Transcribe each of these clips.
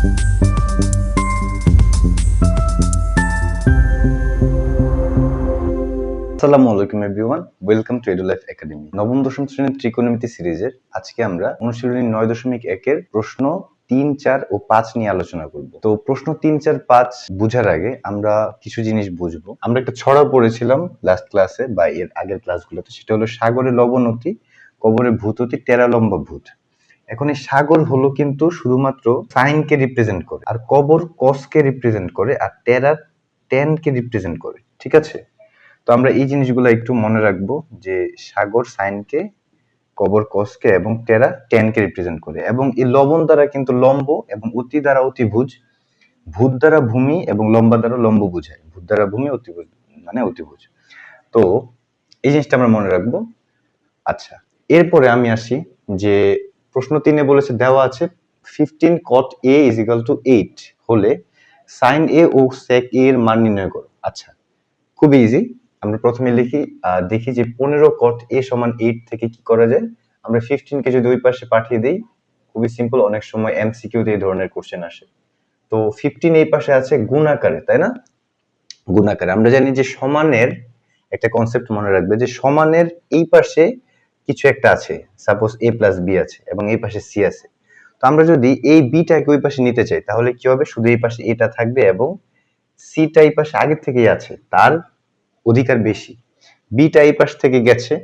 আসসালামু আলাইকুম everyone, welcome to Edu Life Academy. নবম, দশম শ্রেণির ত্রিকোণমিতি সিরিজের আজকে আমরা অনুশীলনী নয় দশমিক একের প্রশ্ন তিন, চার ও পাঁচ নিয়ে আলোচনা করব। তো প্রশ্ন তিন, চার, পাঁচ বুঝার আগে আমরা কিছু জিনিস বুঝব। আমরা একটা ছড়া পড়েছিলাম লাস্ট ক্লাসে বা এর আগের ক্লাসগুলোতে সেটা হলো সাগরে লবণতি কবরে টেরা লম্বা ভূত। এখন এই সাগর হলো কিন্তু শুধুমাত্র সাইনকে রিপ্রেজেন্ট করে, আর কবর কসকে রিপ্রেজেন্ট করে, আর টেরা টেনকে রিপ্রেজেন্ট করে, ঠিক আছে? তো আমরা এই জিনিসগুলো একটু মনে রাখব যে সাগর সাইনকে, কবর কসকে এবং টেরা টেনকে রিপ্রেজেন্ট করে, এবং এই লবণ দ্বারা কিন্তু লম্ব এবং অতি দ্বারা অতিভুজ ভূত দ্বারা ভূমি এবং লম্বা দ্বারা লম্ব বোঝায়, ভূত দ্বারা ভূমি অতিভুজ মানে অতিভুজ তো এই জিনিসটা আমরা মনে রাখব। আচ্ছা এরপরে আমি আসি যে প্রশ্ন তিনে বলেছে, দেওয়া আছে fifteen cot A is equal to eight হলে সাইন এ ও সেক এ এর মান নির্ণয় করো। আচ্ছা খুব ইজি আমরা প্রথমে লিখি দেখি যে পনেরো কট এ সমান এইট থেকে কি করা যায়। আমরা ফিফটিন কে যদি ওই পাশে পাঠিয়ে দিই, খুবই সিম্পল অনেক সময় এমসিকিউ তে এই ধরনের কোশ্চেন আসে। তো ফিফটিন এই পাশে আছে গুণ আকারে, তাই না? গুণ আকারে। আমরা জানি যে সমানের, একটা কনসেপ্ট মনে রাখবে যে সমানের এই পাশে কিছু একটা আছে সাপোজ এ প্লাস বি আছে এবং এই পাশে সি আছে। তো আমরা যদি এই বিটাকে ওই পাশে নিতে চাই, তাহলে কি হবে? শুধু এই পাশে এটা থাকবে এবং সিটা এই পাশে আগের থেকেই আছে, তার অধিকার বেশি। বিটা এই পাশ থেকে গেছে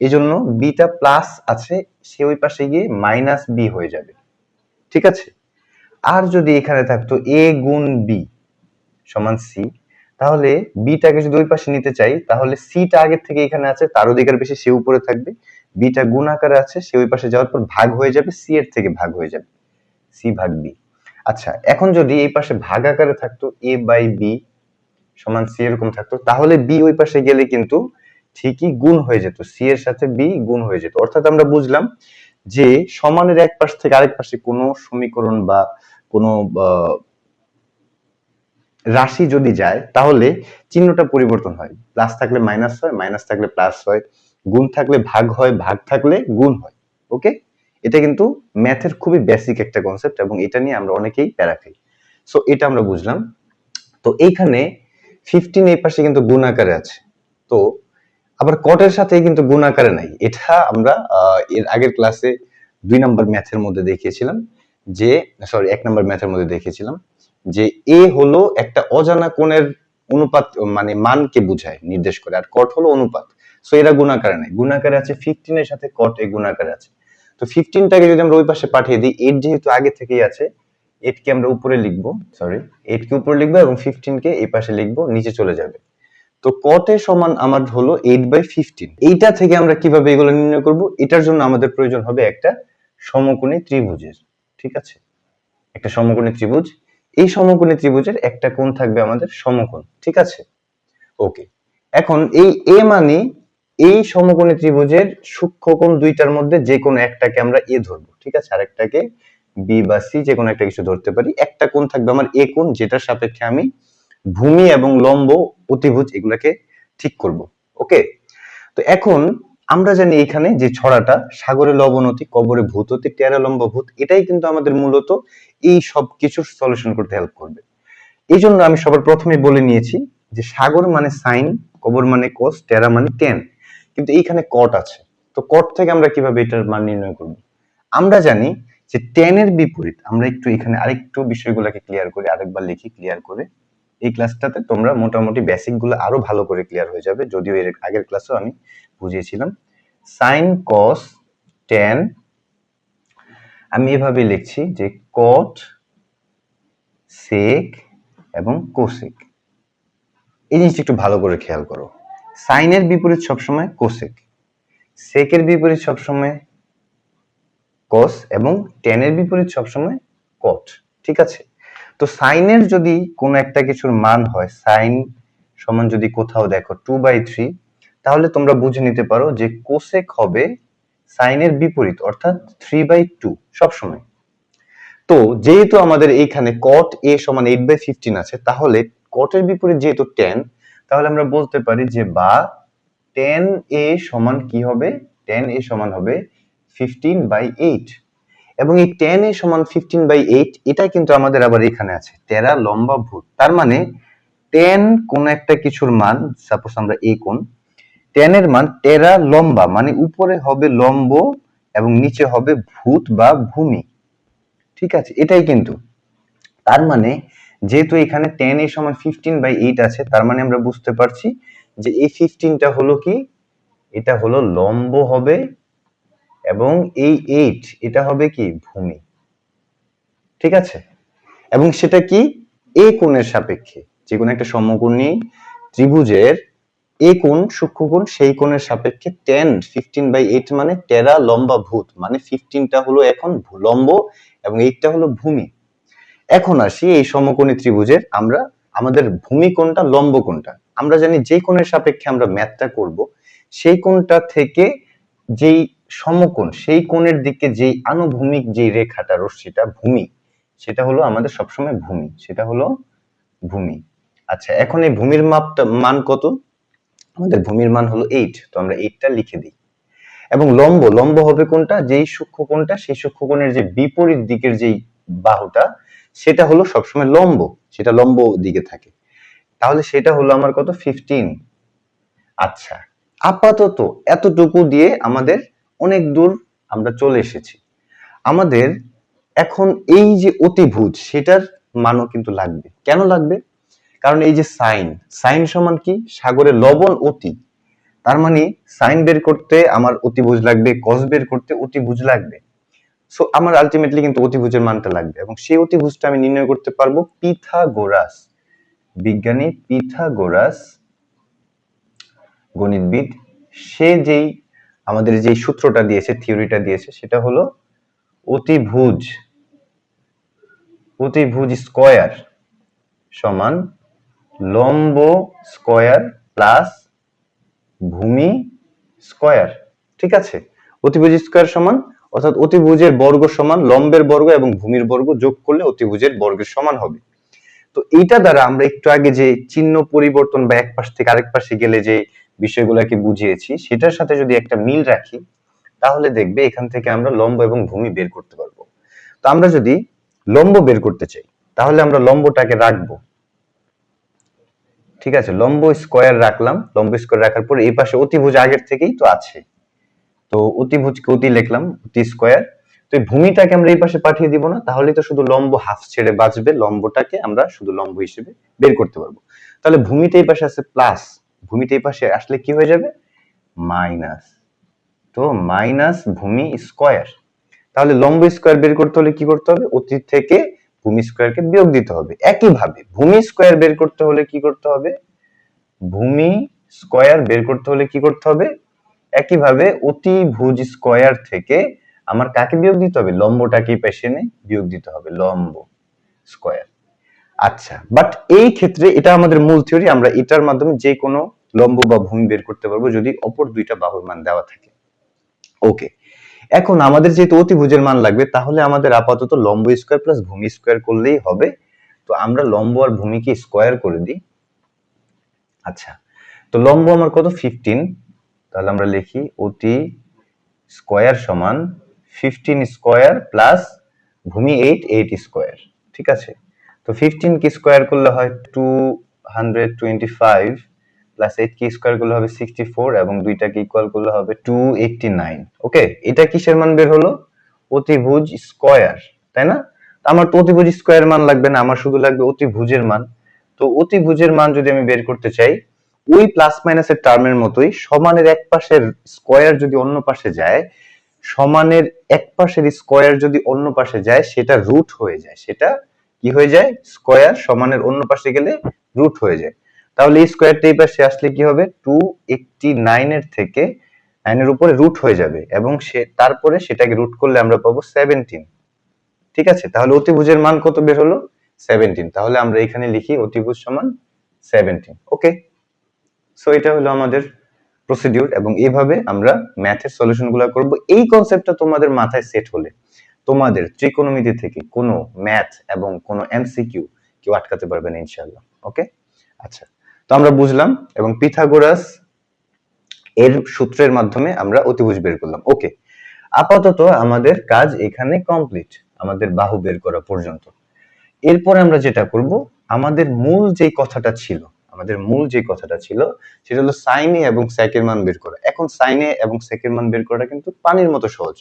এই জন্য বিটা প্লাস আছে, সে ওই পাশে গিয়ে মাইনাস বি হয়ে যাবে। ঠিক আছে? আর যদি এখানে থাকতো এ গুণ বি সমান সি তাহলে বিটাকে যদি ওই পাশে নিতে চাই, তাহলে সিটা আগের থেকে এখানে আছে, তার অধিকার বেশি সে উপরে থাকবে। বিটা গুণ আকারে আছে, সে ওই পাশে যাওয়ার পর ভাগ হয়ে যাবে, সি এর থেকে ভাগ হয়ে যাবে। সি ভাগ বি। আচ্ছা এখন যদি এই পাশে ভাগ আকারে থাকতো, এ বাই বি সমান সি এরকম থাকতো, তাহলে বি ওই পাশে গেলে কিন্তু ঠিকই গুণ হয়ে যেত, সি এর সাথে বি গুণ হয়ে যেত। অর্থাৎ আমরা বুঝলাম যে সমানের এক পাশ থেকে আরেক পাশে কোনো সমীকরণ বা কোনো রাশি যদি যায়, তাহলে চিহ্নটা পরিবর্তন হয়। প্লাস থাকলে মাইনাস হয়, মাইনাস থাকলে প্লাস হয়। গুণ থাকলে ভাগ হয়, ভাগ থাকলে গুণ হয়। ওকে? এটা কিন্তু ম্যাথের খুবই বেসিক একটা কনসেপ্ট এবং এটা নিয়ে আমরা অনেকেই প্যারা খাই সো এটা আমরা বুঝলাম। তো এইখানে ফিফটিন এই পাশে কিন্তু গুণ আকারে আছে। তো আবার কটের সাথে কিন্তু গুণ আকারে নাই। এটা আমরা এর আগের ক্লাসে দুই নম্বর ম্যাথের মধ্যে দেখিয়েছিলাম। যে সরি এক নম্বর ম্যাথের মধ্যে দেখিয়েছিলাম। যে এ হলো একটা অজানা কোণের অনুপাত মানে মানকে বোঝায়, নির্দেশ করে। আর কট হলো অনুপাত। সো এরা গুণাকারে নাই। গুণাকারে আছে ফিফটিন এর সাথে কট এ গুণাকারে আছে। তো ফিফটিনটাকে যদি আমরা ওই পাশে পাঠিয়ে দিই এইট যেহেতু আগে থেকেই আছে এইট কে আমরা উপরে লিখব সরি এইট কে উপরে লিখব এবং ফিফটিন কে এই পাশে লিখব, নিচে চলে যাবে। তো কটে সমান আমার হলো এইট বাই ফিফটিন এইটা থেকে আমরা কীভাবে এগুলো নির্ণয় করব? এটার জন্য আমাদের প্রয়োজন হবে একটা সমকোণী ত্রিভুজের, ঠিক আছে? একটা সমকোণী ত্রিভুজ এই সমকোণী ত্রিভুজের একটা কোণ থাকবে আমাদের সমকোণ, ঠিক আছে? ওকে এখন এই এ মানে এই সমকোণী ত্রিভুজের সূক্ষ্মকোণ দুইটার মধ্যে যে কোনো একটাকে আমরা এ ধরবো, ঠিক আছে? আরেকটাকে বি বা সি যে কোনো একটা কিছু ধরতে পারি। একটা কোণ থাকবে আমার এ কোণ, যেটার সাপেক্ষে আমি ভূমি এবং লম্ব অতিভুজ এগুলাকে ঠিক করব ওকে তো এখন আমরা জানি এখানে যে ছড়াটা সাগরে লবণতি কবরে ভূততি, টেরা লম্ব ভূত এটাই কিন্তু আমাদের মূলত এই সব কিছুর সলিউশন করতে হেল্প করবে। এই জন্য আমি সবার প্রথমে বলে নিয়েছি যে সাগর মানে সাইন কবর মানে কোস টেরা মানে টেন কিন্তু এইখানে কট আছে। তো কট থেকে আমরা কীভাবে এটার মান নির্ণয় করব? আমরা জানি যে টেনের বিপরীত, আমরা একটু এখানে আরেকটু বিষয়গুলোকে ক্লিয়ার করি, আরেকবার লিখি ক্লিয়ার করে। এই ক্লাসটাতে তোমরা মোটামুটি বেসিকগুলো আরও ভালো করে ক্লিয়ার হয়ে যাবে, যদিও এর আগের ক্লাসেও আমি বুঝিয়েছিলাম। সাইন কস টেন আমি এভাবে লিখছি যে কট সেক এবং কোসেক এই জিনিসটা একটু ভালো করে খেয়াল করো। সাইনের বিপরীত সবসময় কোসেক সেকের বিপরীত সবসময় কস এবং টেনের বিপরীত সবসময় কট ঠিক আছে? তো সাইনের যদি কোনো একটা কিছুর মান হয় সাইন সমান যদি কোথাও দেখো টু বাই থ্রি তাহলে তোমরা বুঝে নিতে পারো যে কোসেক হবে সাইনের বিপরীত, অর্থাৎ থ্রি বাই টু সবসময়। তো যেহেতু আমাদের এইখানে কট এ সমান এইট বাই ফিফটিন আছে, তাহলে কটের বিপরীত যেহেতু টেন তাহলে আমরা বলতে পারি যে বা টেন এ সমান কি হবে? টেন এ সমান হবে ফিফটিন বাই এইট এবং এই টেন এ সমান ফিফটিন বাই এইট এটা কিন্তু আমাদের আবার এখানে আছে, তেরা লম্বা ভূত তার মানে টেন কোন একটা কিছুর মান সাপোজ আমরা এ কোণ টেন এর মান টেরা লম্বা মানে উপরে হবে লম্ব এবং নিচে হবে ভূত বা ভূমি। ঠিক আছে, এটাই কিন্তু। তার মানে যেহেতু এখানে টেন এর সমান ফিফটিন বাই এইট আছে, তার মানে আমরা বুঝতে পারছি যে এই ফিফটিনটা হলো কি? এটা হলো লম্ব হবে এবং এই এইট এটা হবে কি? ভূমি। ঠিক আছে? এবং সেটা কি? এ কোণের সাপেক্ষে, যে কোনো একটা সমকোণী ত্রিভুজের এ কোণ সূক্ষ্ম কোণ, সেই কোণের সাপেক্ষে টেন ফিফটিন বাই এইট মানে টেরা লম্বা ভূত মানে ফিফটিনটা হলো এখন ভু- লম্ব এবং এইটটা হলো ভূমি। এখন আসি এই সমকোণী ত্রিভুজের, আমরা আমাদের ভূমি কোণটা লম্ব কোণটা। আমরা জানি যে কোণের সাপেক্ষে আমরা ম্যাথটা করব, সেই কোণটা থেকে যেই সমকোণ, সেই কোণের দিকে যেই আনুভূমিক যেই রেখাটা, রশ্মিটা, ভূমি, সেটা হলো আমাদের সবসময় ভূমি, সেটা হলো ভূমি। আচ্ছা এখন এই ভূমির মাপটা, মান কত? আমাদের ভূমির মান হলো এইট তো আমরা এইটটা লিখে দিই। এবং লম্ব লম্ব হবে কোনটা? যেই সূক্ষ্ম কোণটা, সেই সূক্ষ্ম কোণের যে বিপরীত দিকের যেই বাহুটা, সেটা হলো সবসময় লম্ব, সেটা লম্ব দিকে থাকে। তাহলে সেটা হলো আমার কত? ফিফটিন আচ্ছা আপাতত এতটুকু দিয়ে আমাদের অনেক দূর আমরা চলে এসেছি। আমাদের এখন এই যে অতিভুজ, সেটার মানও কিন্তু লাগবে। কেন লাগবে? কারণ এই যে সাইন সাইন সমান কি? সাগরে লবণ অতি। তার মানে সাইন বের করতে আমার অতিভুজ লাগবে কস বের করতে অতিভুজ লাগবে। সো আমার আলটিমেটলি কিন্তু অতিভুজের মানটা লাগবে এবং সেই অতিভুজটা আমি নির্ণয় করতে পারব পিথাগোরাস। বিজ্ঞানী পিথাগোরাস গণিতবিদ, সে যেই আমাদের যেই সূত্রটা দিয়েছে, থিওরিটা দিয়েছে, সেটা হলো অতিভুজ অতিভুজ স্কয়ার সমান লম্ব স্কয়ার প্লাস ভূমি স্কয়ার। ঠিক আছে? অতিভুজ স্কয়ার সমান, অর্থাৎ অতিভুজের বর্গ সমান লম্বের বর্গ এবং ভূমির বর্গ যোগ করলে অতিভুজের বর্গের সমান হবে। তো এইটা দ্বারা আমরা একটু আগে যে চিহ্ন পরিবর্তন বা এক পাশ থেকে আরেক পাশে গেলে যে বিষয়গুলোকে বুঝিয়েছি, সেটার সাথে যদি একটা মিল রাখি, তাহলে দেখবে এখান থেকে আমরা লম্ব এবং ভূমি বের করতে পারব। তো আমরা যদি লম্ব বের করতে চাই, তাহলে আমরা লম্বটাকে রাখব। ঠিক আছে, লম্ব স্কয়ার রাখলাম। লম্ব স্কয়ার রাখার পর এই পাশে অতিভুজ আগের থেকেই তো আছে। তো অতিভুজকে অতি লিখলাম, অতি স্কয়ার তো এই ভূমিটাকে আমরা এই পাশে পাঠিয়ে দিব না তাহলে তো শুধু লম্ব হাফ ছেড়ে বাঁচবে, লম্বটাকে আমরা শুধু লম্ব হিসেবে বের করতে পারব। তাহলে ভূমিতে এই পাশে আছে প্লাস ভূমিতে এই পাশে আসলে কি হয়ে যাবে? মাইনাস তো মাইনাস ভূমি স্কয়ার তাহলে লম্ব স্কয়ার বের করতে হলে কি করতে হবে? অতীত থেকে ভূমি স্কয়ারকে বিয়োগ দিতে হবে। একইভাবে ভূমি স্কয়ার বের করতে হলে কি করতে হবে? ভূমি স্কয়ার বের করতে হলে কি করতে হবে? একইভাবে অতিভুজ স্কয়ার থেকে আমার কাকে বিয়োগ দিতে হবে? লম্বটাকে এই পাশে এনে বিয়োগ দিতে হবে, লম্ব স্কয়ার আচ্ছা বাট এই ক্ষেত্রে এটা আমাদের মূল থিওরি আমরা এটার মাধ্যমে যে কোনো লম্ব বা ভূমি বের করতে পারব যদি অপর দুইটা বাহুর মান দেওয়া থাকে। ওকে এখন আমাদের যেহেতু অতিভুজের মান লাগবে, তাহলে আমাদের আপাতত লম্ব স্কোয়ার প্লাস ভূমি স্কোয়ার করলেই হবে। তো আমরা লম্ব আর ভূমিকে স্কোয়ার করে দিই। আচ্ছা তো লম্ব আমার কত? ফিফটিন তাহলে আমরা লিখি অতি স্কোয়ার সমান ফিফটিন স্কোয়ার প্লাস ভূমি এইট এইট স্কোয়ার ঠিক আছে? তো ফিফটিন কি স্কোয়ার করলে হয় two hundred twenty five plus eight কি স্কয়ার করলে হবে সিক্সটি ফোর এবং দুইটাকে ইকুয়াল করলে হবে টু এইটটি নাইন ওকে এটা কিসের মান বের হলো? অতিভুজ স্কয়ার তাই না? আমার তো অতিভুজ স্কয়ার মান লাগবে না, আমার শুধু লাগবে অতিভুজের মান। তো অতিভুজের মান যদি আমি বের করতে চাই, ওই প্লাস মাইনাসের টার্মের মতোই সমানের এক পাশের স্কয়ার যদি অন্য পাশে যায়, সমানের এক পাশের স্কয়ার যদি অন্য পাশে যায়, সেটা রুট হয়ে যায়। সেটা কি হয়ে যায়? স্কয়ার সমানের অন্য পাশে গেলে রুট হয়ে যায়। তাহলে এই স্কয়ারটা এই পাশে আসলে কি হবে? টু এইটটি নাইনের থেকে নাইনের উপরে রুট হয়ে যাবে এবং সে, তারপরে সেটাকে রুট করলে আমরা পাবো সেভেন্টিন ঠিক আছে? তাহলে অতিভুজের মান কত বের হলো? সেভেন্টিন তাহলে আমরা এখানে লিখি অতিভুজ সমান সেভেন্টিন ওকে সো এটা হলো আমাদের প্রসিডিউর এবং এইভাবে আমরা ম্যাথের সলিউশনগুলো করব। এই কনসেপ্টটা তোমাদের মাথায় সেট হলে তোমাদের ত্রিকোণমিতি থেকে কোনো ম্যাথ এবং কোনো এমসিকিউ কেউ আটকাতে পারবে না, ইনশাআল্লাহ। ওকে আচ্ছা। তো আমরা বুঝলাম এবং পিথাগোরাস এর সূত্রের মাধ্যমে আমরা অতিভুজ বের করলাম। ওকে আপাতত আমাদের কাজ এখানে কমপ্লিট আমাদের বাহু বের করা পর্যন্ত। এরপরে আমরা যেটা করব, আমাদের মূল যে কথাটা ছিল, আমাদের মূল যে কথাটা ছিল, সেটা হলো সাইনে এবং সেকের মান বের করা। এখন সাইনে এবং সেকের মান বের করাটা কিন্তু পানির মতো সহজ।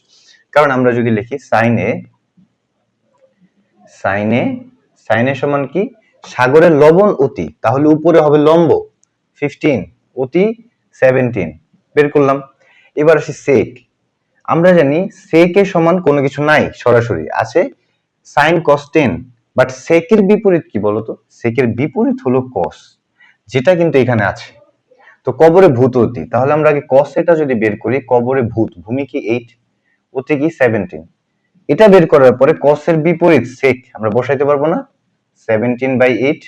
কারণ আমরা যদি লিখি সাইনে সাইনে সাইনে সমান কি? সাগরের লবণ অতি, তাহলে উপরে হবে লম্ব ফিফটিন অতি সেভেন্টিন বের করলাম। এবার আসি সেক আমরা জানি সেকে সমান কোনো কিছু নাই, সরাসরি, আছে সাইন কস টেন বাট সেকের বিপরীত কি বলতো? সেকের বিপরীত হলো কস যেটা কিন্তু এখানে আছে। তো কবরে ভূত অতি, তাহলে আমরা আগে কস এটা যদি বের করি, কবরে ভূত, ভূমি কি এইট অতি কি সেভেন্টিন এটা বের করার পরে কসের বিপরীত সেক আমরা বসাইতে পারব না। সেভেন্টিন বাই এইট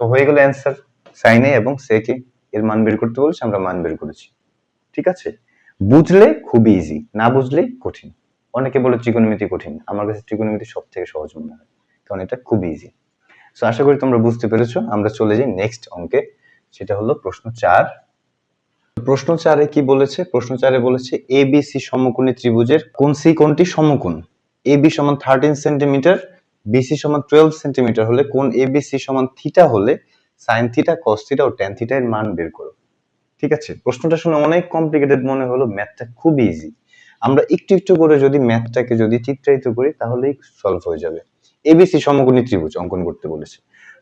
তো হয়ে গেল অ্যান্সার সাইনে এবং সেকে এর মান বের করতে বলছে, আমরা মান বের করেছি। ঠিক আছে? বুঝলে খুবই ইজি না বুঝলে কঠিন। অনেকে বলে ত্রিকোণমিতি কঠিন। আমার কাছে ত্রিকোণমিতি সব থেকে সহজ মনে হয়, কারণ এটা খুবই ইজি সো আশা করি তোমরা বুঝতে পেরেছ। আমরা চলে যাই নেক্সট অঙ্কে। সেটা হলো প্রশ্ন চার। প্রশ্ন চারে কি বলেছে? প্রশ্ন চারে বলেছে এ বি সি সমকোণী ত্রিভুজের কোন সি কোনটি সমকোণ? এ বি সমান থার্টিন সেন্টিমিটার বিসি সমান টুয়েলভ সেন্টিমিটার হলে কোন এ বি সি সমান থিটা হলে সাইন থিটা কস থিটা ও ট্যান থিটা এর মান বের করো। ঠিক আছে? প্রশ্নটা শুনে অনেক কমপ্লিকেটেড মনে হলো ম্যাথটা খুব ইজি আমরা একটু একটু করে যদি ম্যাথটাকে যদি চিত্রায়িত করি, তাহলেই সলভ হয়ে যাবে। এবিসি সমকোণী ত্রিভুজ অঙ্কন করতে বলেছে।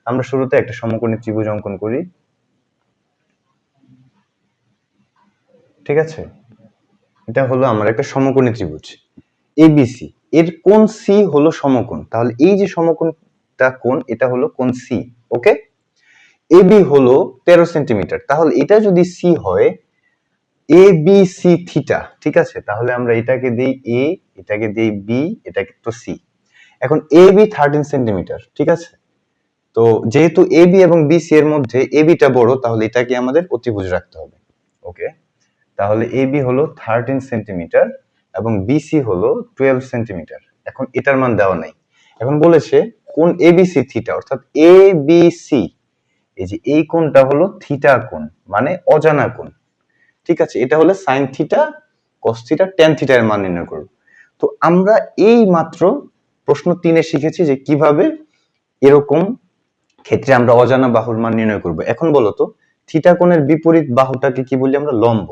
আমরা শুরুতে একটা সমকোণী ত্রিভুজ অঙ্কন করি। ঠিক আছে? এটা হলো আমার একটা সমকোণী ত্রিভুজ। এবিসি এর কোন সি হলো সমকোণ? তাহলে এই যে সমকোণটা কোণ, এটা হলো কোন সি ওকে এবি হলো তেরো সেন্টিমিটার, তাহলে এটা যদি সি হয় এ বি সি থিটা ঠিক আছে? তাহলে আমরা এটাকে দিই এ এটাকে দিই বি এটাকে তো সি এখন এ বি থার্টিন সেন্টিমিটার, ঠিক আছে? তো যেহেতু এ বি এবং বি সি এর মধ্যে এ বিটা বড়, তাহলে এটাকে আমাদের অতিভুজ রাখতে হবে ওকে তাহলে এ বি হলো থার্টিন সেন্টিমিটার এবং বিসি হলো টুয়েলভ সেন্টিমিটার এখন এটার মান দেওয়া নাই। এখন বলেছে কোন এবিসি থিটা অর্থাৎ এ বি সি এই যে এই কোণটা হলো থিটা কোণ মানে অজানা কোণ। ঠিক আছে, এটা হলো sine theta cos theta tan theta এর মান নির্ণয় করব। তো আমরা এই মাত্র প্রশ্ন তিনে শিখেছি যে কীভাবে এরকম ক্ষেত্রে আমরা অজানা বাহুর মান নির্ণয় করব। এখন বলো তো থিটা কোণের বিপরীত বাহুটাকে কি বলি আমরা? লম্ব।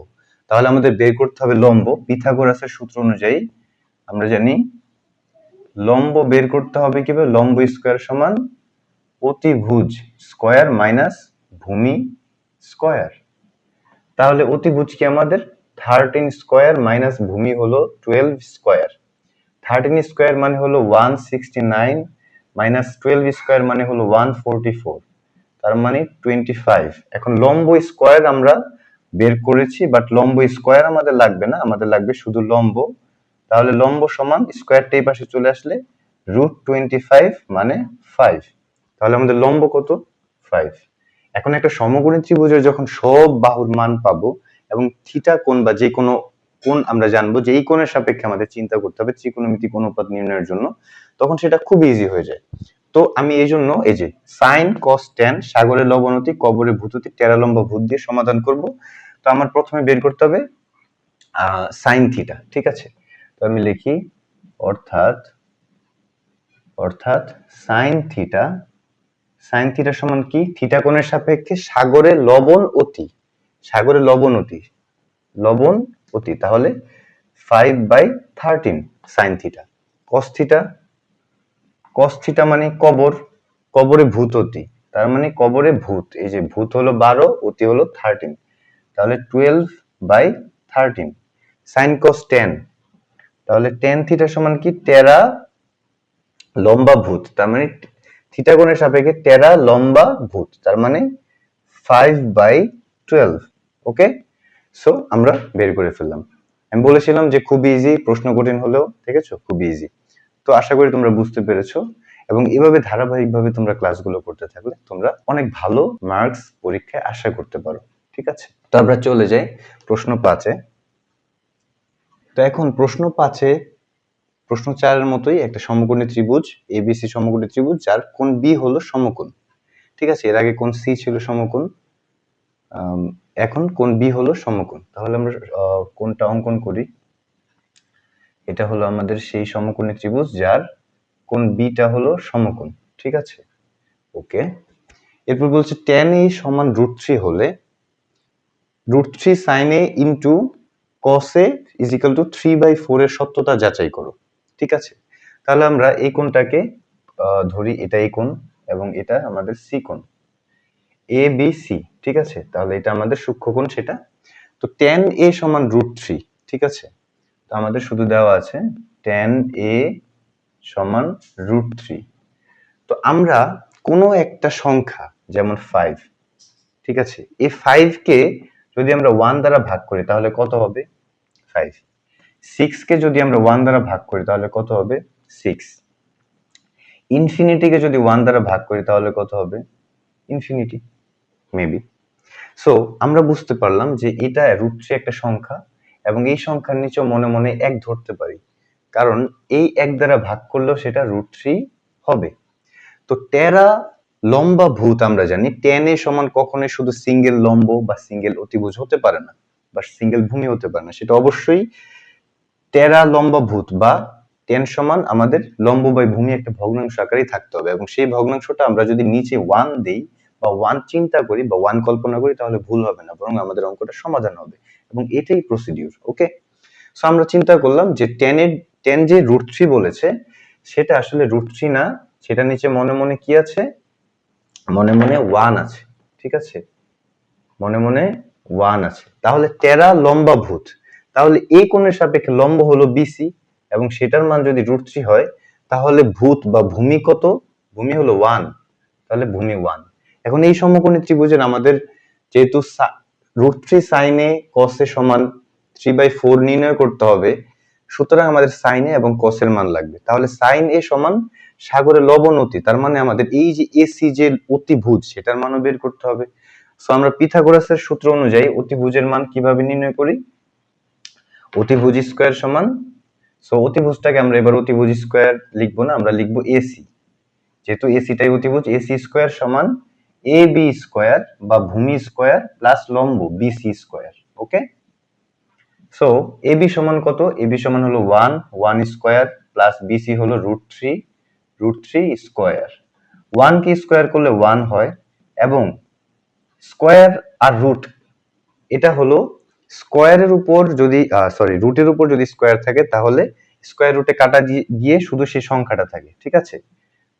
তাহলে আমাদের বের করতে হবে লম্ব। পিথাগোরাসের সূত্র অনুযায়ী আমরা জানি লম্ব বের করতে হবে কীভাবে? লম্ব স্কয়ার সমান অতিভুজ স্কয়ার মাইনাস ভূমি স্কয়ার। তাহলে অতিভুজ কি আমাদের? থার্টিন স্কয়ার মাইনাস ভূমি হলো টুয়েলভ স্কয়ার। থার্টিন স্কয়ার মানে হলো one sixty nine minus twelve square মানে হলো ওয়ান ফোরটি ফোর। তার মানে টোয়েন্টি ফাইভ। এখন লম্ব স্কয়ার আমরা বের করেছি বাট লম্ব স্কয়ার আমাদের লাগবে না, আমাদের লাগবে শুধু লম্ব। তাহলে লম্ব সমান স্কয়ারটা এই পাশে চলে আসলে রুট টোয়েন্টি ফাইভ মানে ফাইভ তাহলে আমাদের লম্ব কত? ফাইভ এখন একটা সমকোণী ত্রিভুজের যখন সব বাহুর মান পাবো এবং থিটা কোণ বা যে কোনো কোণ আমরা জানব, যে এই কোণের সাপেক্ষে আমাদের চিন্তা করতে হবে ত্রিকোণমিতিক অনুপাত নির্ণয়ের জন্য, তখন সেটা খুব ইজি হয়ে যায়। তো আমি এই জন্য এই যে সাইন কস টেন সাগরের লবণতি কবরে ভূততি, টেরালম্বা ভূত দিয়ে সমাধান করব। তো আমার প্রথমে বের করতে হবে সাইন থিটা ঠিক আছে? তো আমি লিখি, অর্থাৎ অর্থাৎ সাইন থিটা সাইন থিটা সমান কি? থিটা কোণের সাপেক্ষে সাগরে লবণ অতি, সাগরে লবণ অতি লবণ অতি, তাহলে five by thirteen sine theta cos theta cos theta মানে কবর, কবরে ভূত অতি। তার মানে কবরে ভূত, এই যে ভূত হলো বারো, অতি হলো থার্টিন তাহলে twelve by thirteen sine cos tan তাহলে টেন থিটা সমান কি? টেরা লম্বা ভূত। তার মানে থিটা সাপেক্ষে টেরা লম্বা ভূত। তার মানে five by twelve okay so আমরা বের করে ফেললাম। আমি বলেছিলাম যে খুব ইজি প্রশ্ন কঠিন হলেও, ঠিক আছে? খুব ইজি তো আশা করি তোমরা বুঝতে পেরেছ। এবং এভাবে ধারাবাহিকভাবে তোমরা ক্লাসগুলো করতে থাকলে তোমরা অনেক ভালো মার্কস পরীক্ষায় আশা করতে পারো, ঠিক আছে? তো আমরা চলে যাই প্রশ্ন পাঁচে। তো এখন প্রশ্ন পাঁচে, প্রশ্ন চারের মতোই একটা সমকোণী ত্রিভুজ এবিসি সমকোণী ত্রিভুজ, যার কোন বি হলো সমকোণ, ঠিক আছে? এর আগে কোন সি ছিল সমকোণ এখন কোন বি হলো সমকোণ। তাহলে আমরা কোনটা অঙ্কন করি। এটা হলো আমাদের সেই সমকোণী ত্রিভুজ যার কোণ বিটা হলো সমকোণ, ঠিক আছে? ওকে এরপর বলছে টেন এ সমান রুট থ্রি হলে root three sine A into cos A is two three by four এর সত্যতা যাচাই করো, ঠিক আছে? তাহলে আমরা এই কোণটাকে ধরি, এটা এই কোণ এবং এটা আমাদের সি কোণ। এ বি সি ঠিক আছে? তাহলে এটা আমাদের সূক্ষ্ম কোণ সেটা। তো টেন এ সমান রুট থ্রি ঠিক আছে? তো আমাদের শুধু দেওয়া আছে টেন এ সমান রুট থ্রি তো আমরা কোনো একটা সংখ্যা, যেমন ফাইভ ঠিক আছে? এই ফাইভকে যদি আমরা ওয়ান দ্বারা ভাগ করি, তাহলে কত হবে? ফাইভ সিক্সকে যদি আমরা ওয়ান দ্বারা ভাগ করি, তাহলে কত হবে? সিক্স ইনফিনিটিকে যদি ওয়ান দ্বারা ভাগ করি, তাহলে কত হবে? ইনফিনিটি মেবি সো আমরা বুঝতে পারলাম যে এটা রুট থ্রি একটা সংখ্যা এবং এই সংখ্যার নিচেও মনে মনে এক ধরতে পারি। কারণ এই এক দ্বারা ভাগ করলেও সেটা রুট থ্রি হবে। তো টেরা লম্বা ভূত আমরা জানি টেন সমান কখনোই শুধু সিঙ্গেল লম্ব বা সিঙ্গেল অতিভুজ হতে পারে না বা সিঙ্গেল ভূমি হতে পারে না। সেটা অবশ্যই টেরা লম্বা ভূত বা টেন সমান আমাদের লম্ব বাই ভূমি একটা ভগ্নাংশ আকারেই থাকতে হবে এবং সেই ভগ্নাংশটা আমরা যদি নিচে ওয়ান দেই বা ওয়ান চিন্তা করি বা ওয়ান কল্পনা করি তাহলে ভুল হবে না, বরং আমাদের অঙ্কটা সমাধান হবে। এবং এটাই প্রসিডিউর ওকে সো আমরা চিন্তা করলাম যে টেনের টেন যে রুট থ্রি বলেছে, সেটা আসলে রুট থ্রি না, সেটা নিচে মনে মনে কি আছে? মনে মনে ওয়ান আছে, ঠিক আছে? মনে মনে ওয়ান আছে। তাহলে টেরা লম্বা ভূত। তাহলে এই কোণের সাপেক্ষে লম্ব হলো বিসি এবং সেটার মান যদি রুট থ্রি হয়, তাহলে ভূত বা ভূমি কত? ভূমি হলো ওয়ান তাহলে ভূমি ওয়ান এখন এই সমকোণী ত্রিভুজের আমাদের যেহেতু রুট থ্রি সাইনে কসে সমান থ্রি বাই ফোর নির্ণয় করতে হবে। সুতরাং আমাদের সাইনে এবং কসের মান লাগবে। তাহলে সাইন এ সমান লবণ অতি, তার মানে আমাদের এই যে এসি যে অতিভুজ, সেটার মানও বের করতে হবে। সো আমরা পিথাগোরাসের সূত্র অনুযায়ী অতিভুজের মান কীভাবে নির্ণয় করি? অতিভুজ স্কোয়ার সমান সো অতিভুজটাকে আমরা এবার অতিভুজ স্কোয়ার লিখব না, আমরা লিখব এসি যেহেতু এসিটাই অতিভুজ এসি স্কোয়ার সমান এ বি স্কোয়ার বা ভূমি স্কোয়ার প্লাস লম্ব BC square okay so A B সমান কত? এ বি সমান হলো one one square plus BC হলো root three root three square one কে স্কোয়ার করলে ওয়ান হয় এবং স্কোয়ার আর রুট এটা হলো স্কোয়ারের উপর যদি সরি রুটের উপর যদি স্কোয়ার থাকে তাহলে স্কোয়ার রুটে কাটা গিয়ে শুধু সেই সংখ্যাটা থাকে, ঠিক আছে?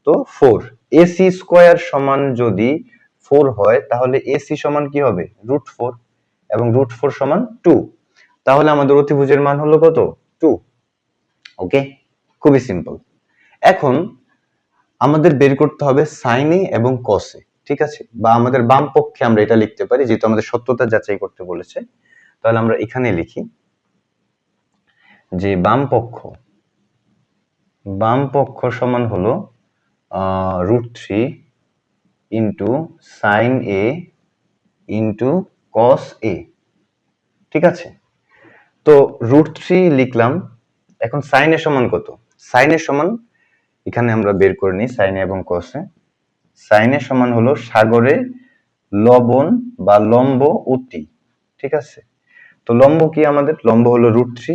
তো ফোর এসি স্কোয়ার সমান যদি ফোর হয়, তাহলে এসি সমান কি হবে? রুট ফোর এবং রুট ফোর সমান টু। তাহলে আমাদের অতিভুজের মান হলো কত? টু। ওকে? খুবই সিম্পল। এখন আমাদের বের করতে হবে সাইনে এবং কসে ঠিক আছে? বা আমাদের বাম পক্ষে আমরা এটা লিখতে পারি, যেহেতু আমাদের সত্যতা যাচাই করতে বলেছে। তাহলে আমরা এখানে লিখি যে বাম পক্ষ বাম পক্ষ সমান হলো root three into sine A into cos A ঠিক আছে? তো রুট থ্রি লিখলাম। এখন সাইনের সমান কত? সাইনের সমান, এখানে আমরা বের করে নিই সাইনে এবং কসে সাইনের সমান হলো সাগরে লবণ বা লম্ব অতি, ঠিক আছে? তো লম্ব কি আমাদের? লম্ব হলো রুট থ্রি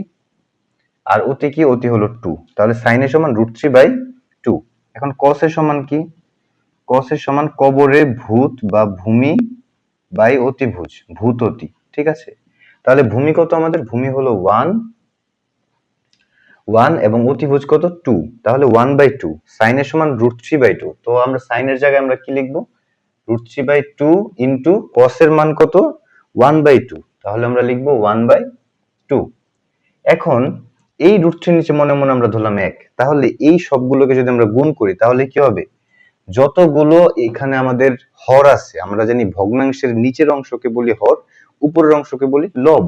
আর অতি কি? অতি হলো টু তাহলে সাইনের সমান রুট থ্রি বাই টু এখন কসের সমান কি? কসের সমান কবরে ভূত বা ভূমি বাই অতিভুজ, ভূত অতি, ঠিক আছে? তাহলে ভূমি কত আমাদের? ভূমি হলো ওয়ান ওয়ান এবং অতিভুজ কত? টু তাহলে ওয়ান বাই টু সাইনের সমান রুট থ্রি বাই টু তো আমরা সাইনের জায়গায় আমরা কি লিখব? Root three by two into কসের মান কত? ওয়ান বাই টু তাহলে আমরা লিখব ওয়ান বাই টু এখন এই রুট থ্রির নিচে মনে মনে আমরা ধরলাম এক, তাহলে এই সবগুলোকে যদি আমরা গুণ করি, তাহলে কি হবে? যতগুলো এখানে আমাদের হর আছে, আমরা জানি ভগ্নাংশের নিচের অংশকে বলি হর, উপরের অংশকে বলি লব।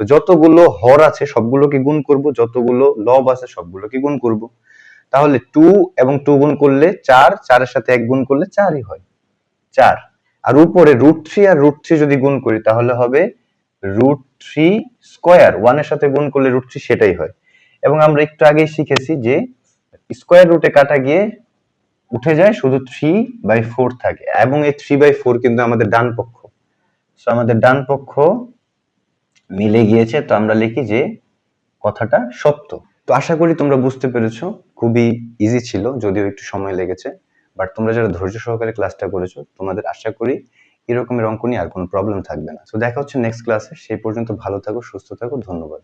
তো যতগুলো হর আছে, সবগুলোকে গুণ করব, যতগুলো লব আছে, সবগুলোকে গুণ করব। তাহলে টু এবং টু গুণ করলে চার, চারের সাথে এক গুণ করলে চারই হয়। চার। আর উপরে রুট থ্রি আর রুট থ্রি যদি গুণ করি, তাহলে হবে রুট থ্রি স্কোয়ার। ওয়ানের সাথে গুণ করলে রুট থ্রি সেটাই হয়। এবং আমরা একটু আগেই শিখেছি যে স্কোয়ার রুটে কাটা গিয়ে উঠে যায় শুধু থ্রি বাই ফোর থাকে এবং এই থ্রি বাই ফোর কিন্তু আমাদের ডান পক্ষ। So, আমাদের ডান পক্ষ মিলে গিয়েছে তো আমরা লিখি যে কথাটা সত্য। তো আশা করি তোমরা বুঝতে পেরেছ খুবই ইজি ছিল যদিও একটু সময় লেগেছে বাট তোমরা যারা ধৈর্য সহকারে ক্লাসটা করেছ তোমাদের আশা করি এরকমের অঙ্ক নিয়ে আর কোনো প্রবলেম থাকবে না। তো দেখা হচ্ছে নেক্সট ক্লাসে সেই পর্যন্ত ভালো থাকো সুস্থ থাকো ধন্যবাদ।